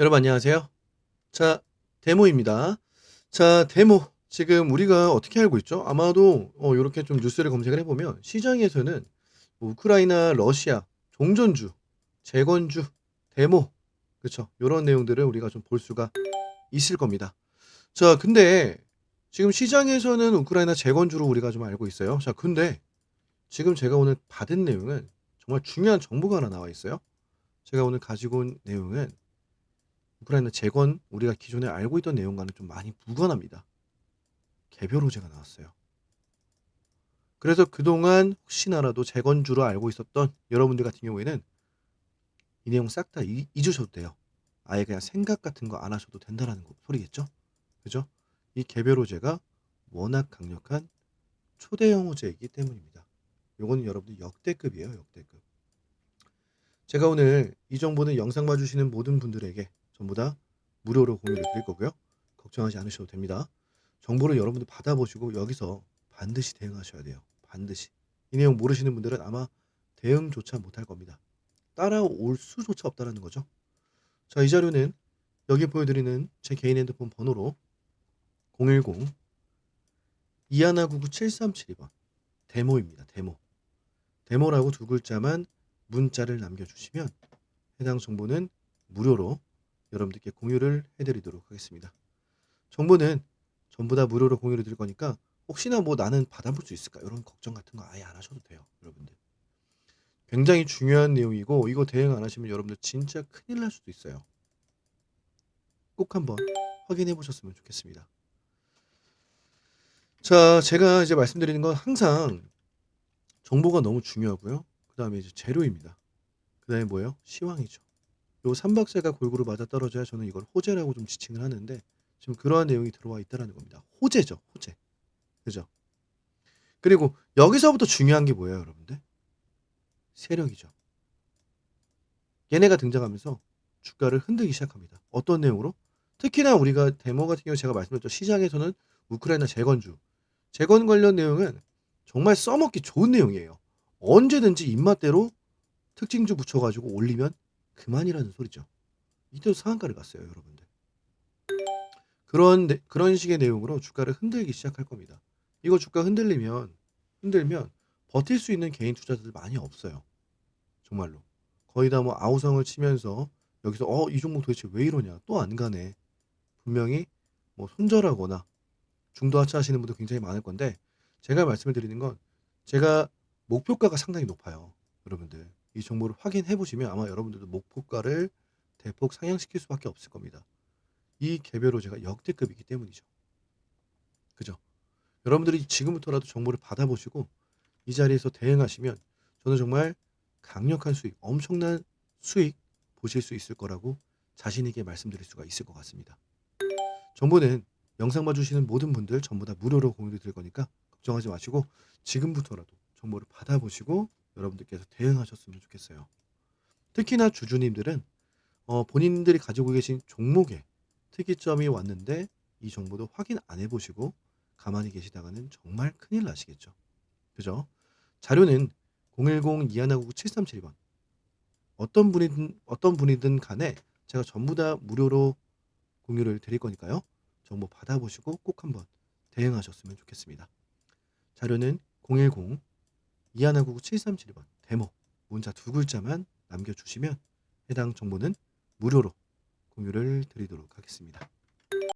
여러분 안녕하세요. 자, 데모입니다. 자, 데모. 지금 우리가 어떻게 알고 있죠? 아마도 어, 이렇게 좀 뉴스를 검색을 해보면 시장에서는 뭐 우크라이나, 러시아, 종전주, 재건주, 데모, 그렇죠? 이런 내용들을 우리가 좀 볼 수가 있을 겁니다. 자, 근데 지금 시장에서는 우크라이나 재건주로 우리가 좀 알고 있어요. 자, 근데 지금 제가 오늘 받은 내용은 정말 중요한 정보가 하나 나와 있어요. 제가 오늘 가지고 온 내용은 우크라이나 재건 우리가 기존에 알고 있던 내용과는 좀 많이 무관합니다. 개별 호재가 나왔어요. 그래서 그동안 혹시나라도 재건주로 알고 있었던 여러분들 같은 경우에는 이 내용 싹 다 잊으셔도 돼요. 아예 그냥 생각 같은 거 안 하셔도 된다라는 거, 소리겠죠? 그죠? 이 개별 호재가 워낙 강력한 초대형 호재이기 때문입니다. 요거는 여러분들 역대급이에요, 역대급. 제가 오늘 이 정보는 영상 봐주시는 모든 분들에게 전부 다 무료로 공유를 드릴 거고요. 걱정하지 않으셔도 됩니다. 정보를 여러분들 받아보시고 여기서 반드시 대응하셔야 돼요. 반드시. 이 내용 모르시는 분들은 아마 대응조차 못할 겁니다. 따라올 수조차 없다는 거죠. 자, 이 자료는 여기 보여드리는 제 개인 핸드폰 번호로 010 2199-7372번 데모입니다. 데모. 데모라고 두 글자만 문자를 남겨주시면 해당 정보는 무료로 여러분들께 공유를 해드리도록 하겠습니다. 정보는 전부 다 무료로 공유를 드릴 거니까 혹시나 뭐 나는 받아볼 수 있을까 이런 걱정 같은 거 아예 안 하셔도 돼요, 여러분들. 굉장히 중요한 내용이고 이거 대응 안 하시면 여러분들 진짜 큰일 날 수도 있어요. 꼭 한번 확인해 보셨으면 좋겠습니다. 자, 제가 이제 말씀드리는 건 항상 정보가 너무 중요하고요. 그 다음에 이제 재료입니다. 그 다음에 뭐예요? 시황이죠. 요 삼박자가 골고루 맞아 떨어져야 저는 이걸 호재라고 좀 지칭을 하는데 지금 그러한 내용이 들어와 있다라는 겁니다. 호재죠, 호재. 그죠? 그리고 여기서부터 중요한 게 뭐예요, 여러분들? 세력이죠. 얘네가 등장하면서 주가를 흔들기 시작합니다. 어떤 내용으로? 특히나 우리가 데모 같은 경우 제가 말씀드렸죠. 시장에서는 우크라이나 재건주, 재건 관련 내용은 정말 써먹기 좋은 내용이에요. 언제든지 입맛대로 특징주 붙여가지고 올리면 그만이라는 소리죠. 이때도 상한가를 갔어요, 여러분들. 그런 내- 그런 식의 내용으로 주가를 흔들기 시작할 겁니다. 이거 주가 흔들리면 흔들면 버틸 수 있는 개인 투자자들 많이 없어요. 정말로. 거의 다 뭐 아우성을 치면서 여기서 어, 이 종목 도대체 왜 이러냐? 또 안 가네. 분명히 뭐 손절하거나 중도 하차 하시는 분도 굉장히 많을 건데 제가 말씀을 드리는 건 제가 목표가가 상당히 높아요. 여러분들. 이 정보를 확인해 보시면 아마 여러분들도 목표가를 대폭 상향시킬 수밖에 없을 겁니다. 이 개별 호재가 역대급이기 때문이죠. 그죠? 여러분들이 지금부터라도 정보를 받아보시고 이 자리에서 대응하시면 저는 정말 강력한 수익, 엄청난 수익 보실 수 있을 거라고 자신 있게 말씀드릴 수가 있을 것 같습니다. 정보는 영상 봐주시는 모든 분들 전부 다 무료로 공유를 드릴 거니까 걱정하지 마시고 지금부터라도 정보를 받아보시고 여러분들께서 대응하셨으면 좋겠어요. 특히나 주주님들은 어, 본인들이 가지고 계신 종목에 특이점이 왔는데 이 정보도 확인 안 해보시고 가만히 계시다가는 정말 큰일 나시겠죠. 그죠? 자료는 010-2199-7372번 어떤 분이든 어떤 분이든 간에 제가 전부 다 무료로 공유를 드릴 거니까요. 정보 받아보시고 꼭 한번 대응하셨으면 좋겠습니다. 자료는 010-2199-7372번 데모 문자 두 글자만 남겨주시면 해당 정보는 무료로 공유를 드리도록 하겠습니다.